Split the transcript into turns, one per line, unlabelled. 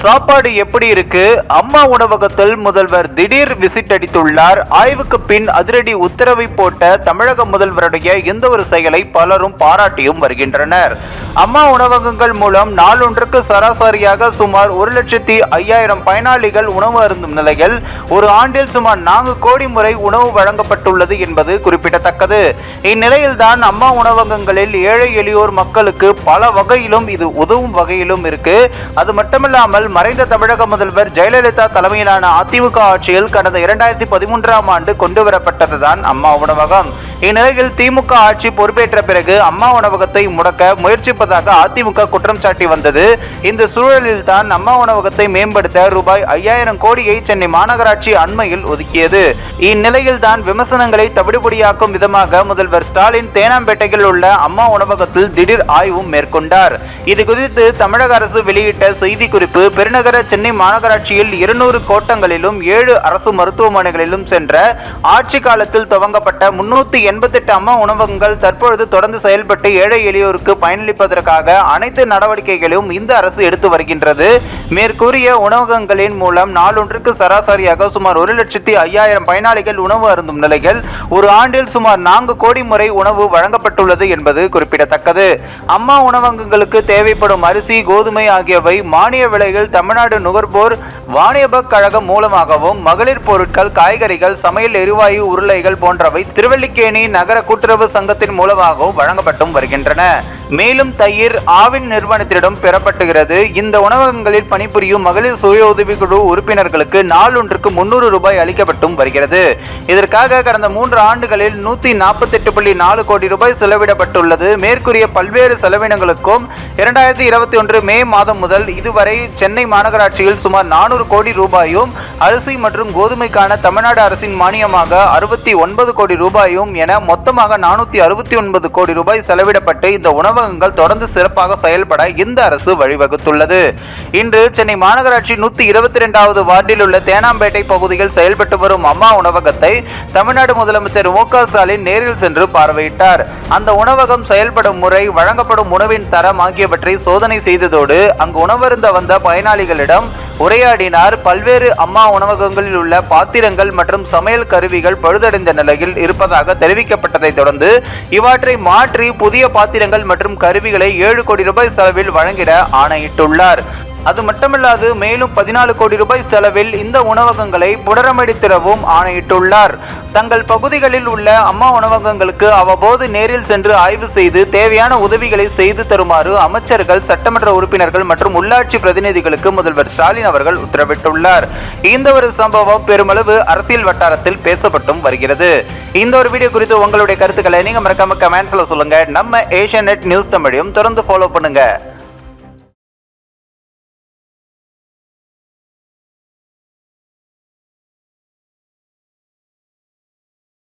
சாப்பாடு எப்படி இருக்கு? அம்மா உணவகத்தில் முதல்வர் திடீர் விசிட் அடித்துள்ளார். ஆய்வுக்கு பின் அதிரடி உத்தரவை போட்ட தமிழக முதல்வருடைய இந்த ஒரு செயலை பலரும் பாராட்டியும் வருகின்றனர். அம்மா உணவகங்கள் மூலம் நாளொன்றுக்கு சராசரியாக சுமார் ஒரு லட்சத்தி ஐயாயிரம் பயனாளிகள் உணவு அருந்தும் நிலையில் ஒரு ஆண்டில் சுமார் நான்கு கோடி முறை உணவு வழங்கப்பட்டுள்ளது என்பது குறிப்பிடத்தக்கது. இந்நிலையில்தான் அம்மா உணவகங்களில் ஏழை எளியோர் மக்களுக்கு பல வகையிலும் இது உதவும் வகையிலும் இருக்கு. அது மட்டுமில்லாமல் மறைந்த தமிழக முதல்வர் ஜெயலலிதா தலைமையிலான அதிமுக ஆட்சியில் கடந்த இரண்டாயிரத்தி பதிமூன்றாம் ஆண்டு கொண்டுவரப்பட்டதுதான் அம்மா உணவகம். இந்நிலையில் திமுக ஆட்சி பொறுப்பேற்ற பிறகு அம்மா உணவகத்தை முடக்க முயற்சிப்பதாக அதிமுக குற்றம் சாட்டி வந்தது. இந்த சூழலில் தான் அம்மா உணவகத்தை மேம்படுத்த ரூபாய் ஐயாயிரம் கோடியை சென்னை மாநகராட்சி அண்மையில் ஒதுக்கியது. இந்நிலையில் தான் விமர்சனங்களை தவிடுபடியாக்கும் விதமாக முதல்வர் ஸ்டாலின் தேனாம்பேட்டையில் உள்ள அம்மா உணவகத்தில் திடீர் ஆய்வும் மேற்கொண்டார். இது குறித்து தமிழக அரசு வெளியிட்ட செய்திக்குறிப்பு பெருநகர சென்னை மாநகராட்சியில் இருநூறு கோட்டங்களிலும் ஏழு அரசு மருத்துவமனைகளிலும் சென்ற ஆட்சி காலத்தில் துவங்கப்பட்ட முன்னூத்தி எண்பத்தெட்டு அம்மா உணவகங்கள் தற்பொழுது தொடர்ந்து செயல்பட்டு ஏழை எளியோருக்கு பயனளிப்பதற்காக அனைத்து நடவடிக்கைகளையும் இந்த அரசு எடுத்து வருகின்றது. மேற்கூறிய உணவகங்களின் மூலம் நாளொன்றுக்கு சராசரியாக சுமார் ஒரு லட்சத்தி ஐயாயிரம் பயனாளிகள் உணவு அருந்தும் நிலையில் ஒரு ஆண்டில் சுமார் நான்கு கோடி முறை உணவு வழங்கப்பட்டுள்ளது என்பது குறிப்பிடத்தக்கது. அம்மா உணவகங்களுக்கு தேவைப்படும் அரிசி கோதுமை ஆகியவை மானிய விலையில் தமிழ்நாடு நுகர்வோர் வாணிபக் கழகம் மூலமாகவும் மகளிர் பொருட்கள் காய்கறிகள் சமையல் எரிவாயு உருளைகள் போன்றவை திருவல்லிக்கேணி நகர கூட்டுறவு சங்கத்தின் மூலமாகவும் வழங்கப்பட்டும் வருகின்றன. மேலும் தயிர் ஆவின் நிறுவனத்திடம் பெறப்பட்டுகிறது. இந்த உணவகங்களில் பணிபுரியும் மகளிர் சுய உதவிக்குழு உறுப்பினர்களுக்கு நாளொன்றுக்கு முன்னூறு ரூபாய் அளிக்கப்பட்டும் வருகிறது. இதற்காக கடந்த மூன்று ஆண்டுகளில் நூத்தி நாற்பத்தெட்டு புள்ளி நாலு கோடி ரூபாய் செலவிடப்பட்டுள்ளது. மேற்கூறிய பல்வேறு செலவினங்களுக்கும் இரண்டாயிரத்தி இருபத்தி ஒன்று மே மாதம் முதல் இதுவரை சென்னை மாநகராட்சியில் சுமார் நானூறு கோடி ரூபாயும் அரிசி மற்றும் கோதுமைக்கான தமிழ்நாடு அரசின் மானியமாக அறுபத்தி ஒன்பது கோடி ரூபாயும் என மொத்தமாக நானூத்தி அறுபத்தி ஒன்பது கோடி ரூபாய் செலவிடப்பட்டு இந்த உணவகங்கள் தொடர்ந்து சிறப்பாக செயல்பட இந்த அரசு வழிவகுத்துள்ளது. இன்று சென்னை மாநகராட்சி நூத்தி இருபத்தி இரண்டாவது வார்டில் உள்ள தேனாம்பேட்டை பகுதியில் செயல்பட்டு வரும் அம்மா உணவகத்தை தமிழ்நாடு முதலமைச்சர் மு ஸ்டாலின் நேரில் சென்று பார்வையிட்டார். அந்த உணவகம் செயல்படும் முறை வழங்கப்படும் உணவின் தரம் ஆகியவற்றை சோதனை செய்ததோடு அங்கு உணவருந்த வந்த பயனாளிகளிடம் உரையாடினார். பல்வேறு அம்மா உணவகங்களில் உள்ள பாத்திரங்கள் மற்றும் சமையல் கருவிகள் பழுதடைந்த நிலையில் இருப்பதாக தெரிவிக்கப்பட்டதை தொடர்ந்து இவற்றை மாற்றி புதிய பாத்திரங்கள் மற்றும் கருவிகளை ஏழு கோடி ரூபாய் செலவில் வழங்கிட ஆணையிட்டுள்ளார். அது மட்டுமில்லாது மேலும் பதினாலு கோடி ரூபாய் செலவில் இந்த உணவகங்களை புனரமைத்திடவும் ஆணையிட்டுள்ளார். தங்கள் பகுதிகளில் உள்ள அம்மா உணவகங்களுக்கு அவ்வப்போது நேரில் சென்று ஆய்வு செய்து தேவையான உதவிகளை செய்து தருமாறு அமைச்சர்கள் சட்டமன்ற உறுப்பினர்கள் மற்றும் உள்ளாட்சி பிரதிநிதிகளுக்கு முதல்வர் ஸ்டாலின் அவர்கள் உத்தரவிட்டுள்ளார். இந்த ஒரு சம்பவம் பெருமளவு அரசியல் வட்டாரத்தில் பேசப்பட்டும் வருகிறது. இந்த ஒரு வீடியோ குறித்து உங்களுடைய கருத்துக்களை நீங்க மறக்காம கமெண்ட்ஸ்ல சொல்லுங்க. நம்ம ஏஷியன் நெட் நியூஸ் தமிழையும் தொடர்ந்து ஃபாலோ பண்ணுங்க.